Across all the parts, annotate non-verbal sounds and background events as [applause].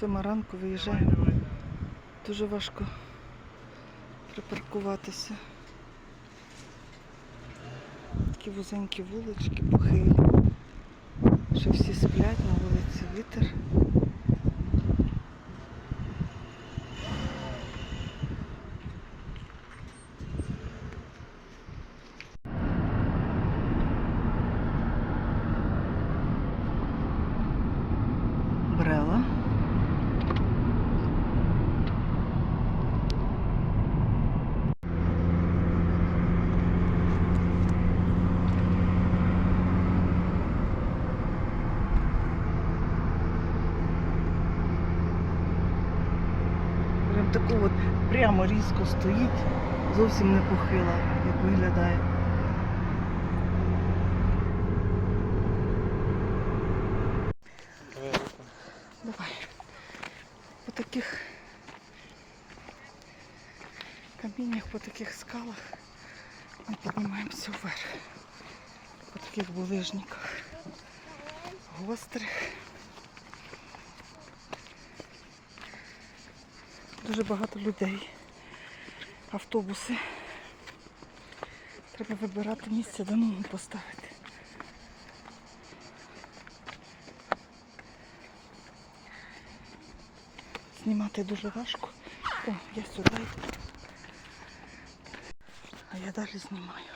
Сьома ранку виїжджаємо. Дуже важко припаркуватися. Такі вузенькі вулички, похилі. Що всі сплять на вулиці вітер. Прям таку от прямо різко стоїть, зовсім не похила, як виглядає. Давай. По таких каміннях, по таких скалах ми піднімаємося вверх. По таких булижниках. Гострих. Дуже багато людей. Автобуси. Треба вибирати місце, де ногу поставити. Знімати дуже важко. О, я сюди. А я далі знімаю.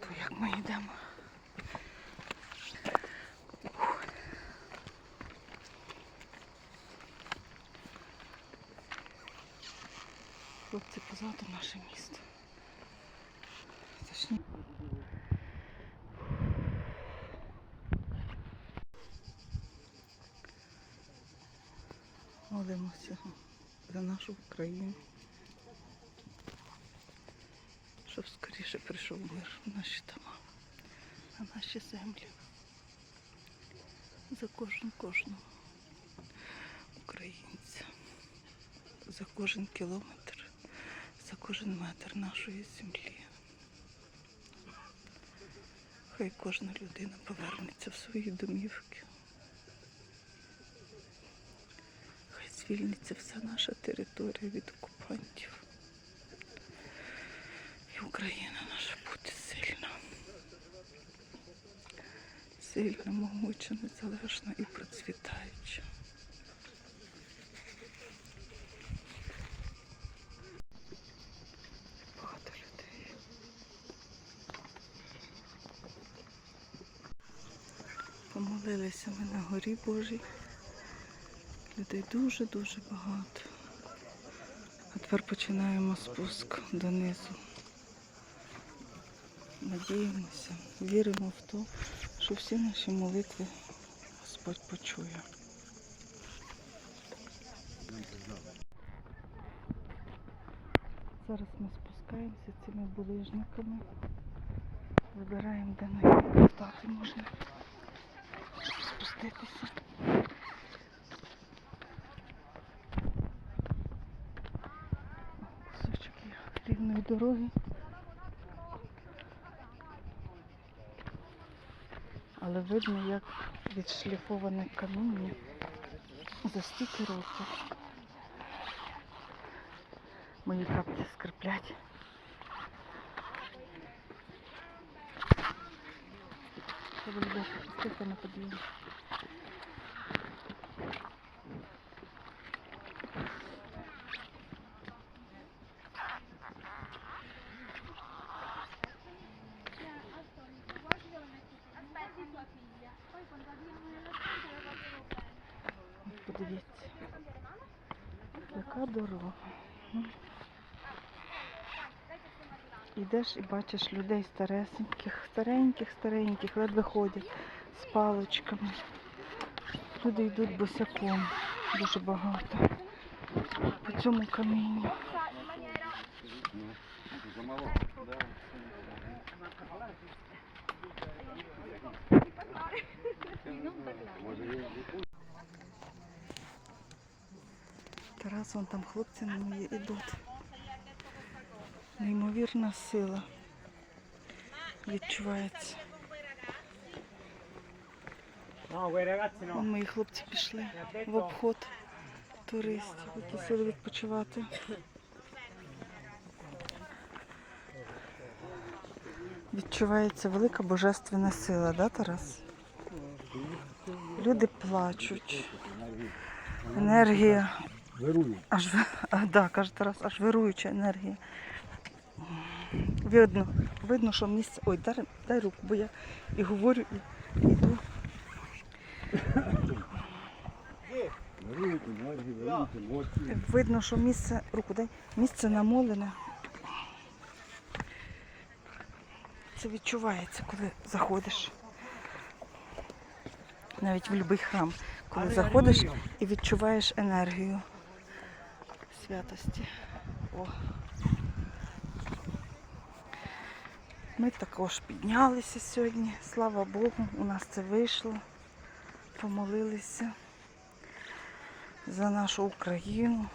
То як ми йдемо? Молимося за нашу Україну. Щоб скоріше прийшов мир в наші дома, на наші землі. За кожен кожного українця, за кожен кілометр, за кожен метр нашої землі. Хай кожна людина повернеться в свої домівки. Хай звільниться вся наша територія від окупантів. І Україна наша буде сильна. Сильна, могуча, незалежна і процвітаюча. Помолилися ми на горі Божій. Людей дуже-дуже багато. А тепер починаємо спуск донизу. Надіємося, віримо в те, що всі наші молитви Господь почує. Зараз ми спускаємося цими булижниками. Вибираємо, де на можна спуститися. Дороги. Але видно, як відшліфоване каміння за стільки років. Мої капці скриплять. Це ви любите на подвір'я. Яка дорога. Arrivando. Ідеш і бачиш людей старесеньких, стареньких, стареньких, ледве ходять з паличками. Люди йдуть босяком, дуже багато. По цьому камінню. Тарас, вон там хлопці на мої йдуть. Неймовірна сила відчувається. Вон мої хлопці пішли в обход туристів, які сіли відпочивати. Відчувається велика божественна сила, да, Тарас? Люди плачуть. Енергія Вирує. аж а, да, каже Тарас, аж вируюча енергія. Видно, видно, що місце. Ой, дай, дай руку, бо я і говорю, і, йду. Видно, що місце, руку дай, місце намолене. Це відчувається, коли заходиш. Навіть в будь-який храм, коли заходиш і відчуваєш енергію святості. О. Ми також піднялися сьогодні, слава Богу, у нас це вийшло. Помолилися за нашу Україну,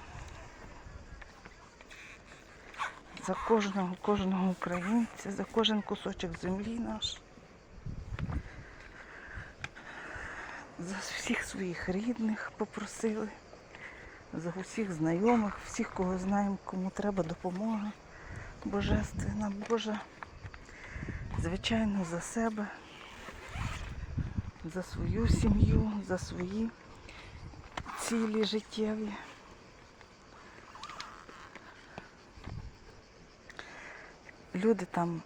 за кожного, кожного українця, за кожен кусочок землі наш, за всіх своїх рідних попросили, за усіх знайомих, всіх, кого знаємо, кому треба допомога божественна, Божа, звичайно, за себе, за свою сім'ю, за свої цілі життєві. Люди там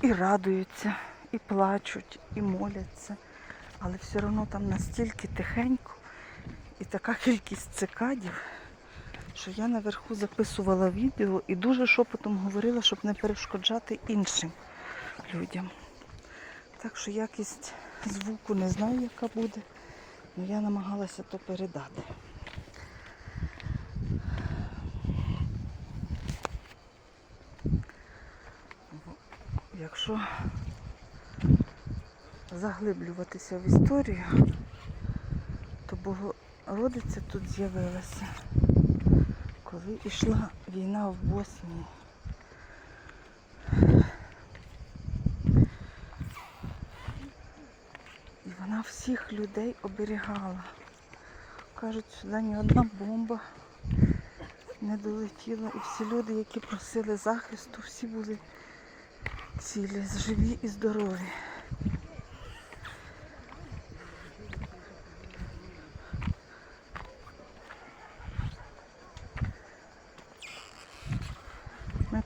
і радуються, і плачуть, і моляться, але все одно там настільки тихенько і така кількість цикадів, що я наверху записувала відео і дуже шепотом говорила, щоб не перешкоджати іншим людям. Так що якість звуку не знаю, яка буде. Ну, я намагалася то передати. Якщо заглиблюватися в історію, то Богородиця тут з'явилася, коли йшла війна в Боснії. І вона всіх людей оберігала. Кажуть, сюди ні одна бомба не долетіла. І всі люди, які просили захисту, всі були цілі, живі і здорові.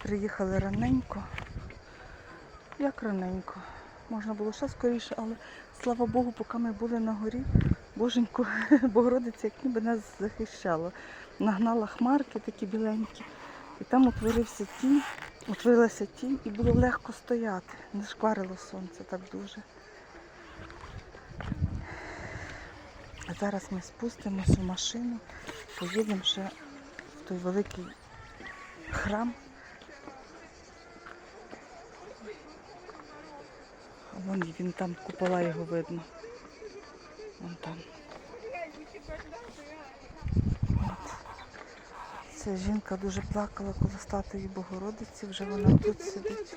Приїхали раненько. Як раненько? Можна було ще скоріше, але слава Богу, поки ми були на горі, боженько, [laughs] Богородиця, як ніби нас захищала. Нагнала хмарки такі біленькі. І там утворився тінь, утворилася тінь і було легко стояти. Не шкварило сонце так дуже. А зараз ми спустимося в машину, поїдемо ще в той великий храм. Вон він там, купола його видно. Вон там. Ця жінка дуже плакала коло статуї Богородиці, вже вона тут сидить.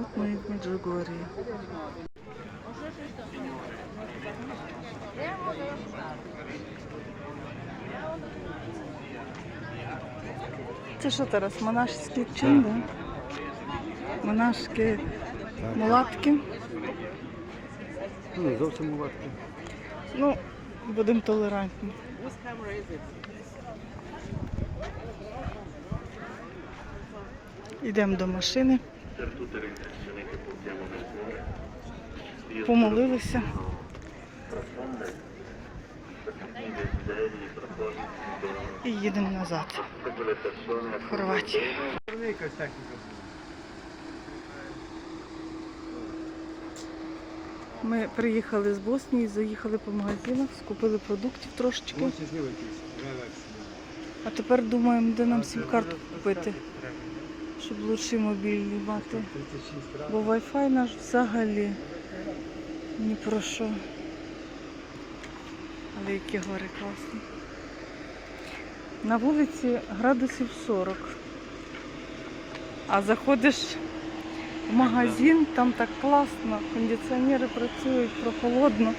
От ми в Меджугорії. Це що Тарас, монашський чин, да? Монашські мулатки. Ну, не зовсім важко. Ну, будемо толерантні. Йдемо до машини. Помолилися. І їдемо назад. В Хорватію. Ми приїхали з Боснії, заїхали по магазинах, скупили продуктів трошечки. А тепер думаємо, де нам сім-карту купити, щоб лучший мобільний мати. Бо Wi-Fi наш взагалі ні про що. Але які гори класні. На вулиці градусів 40. А заходиш в магазин, там так класно, кондиціонери працюють, прохолодно.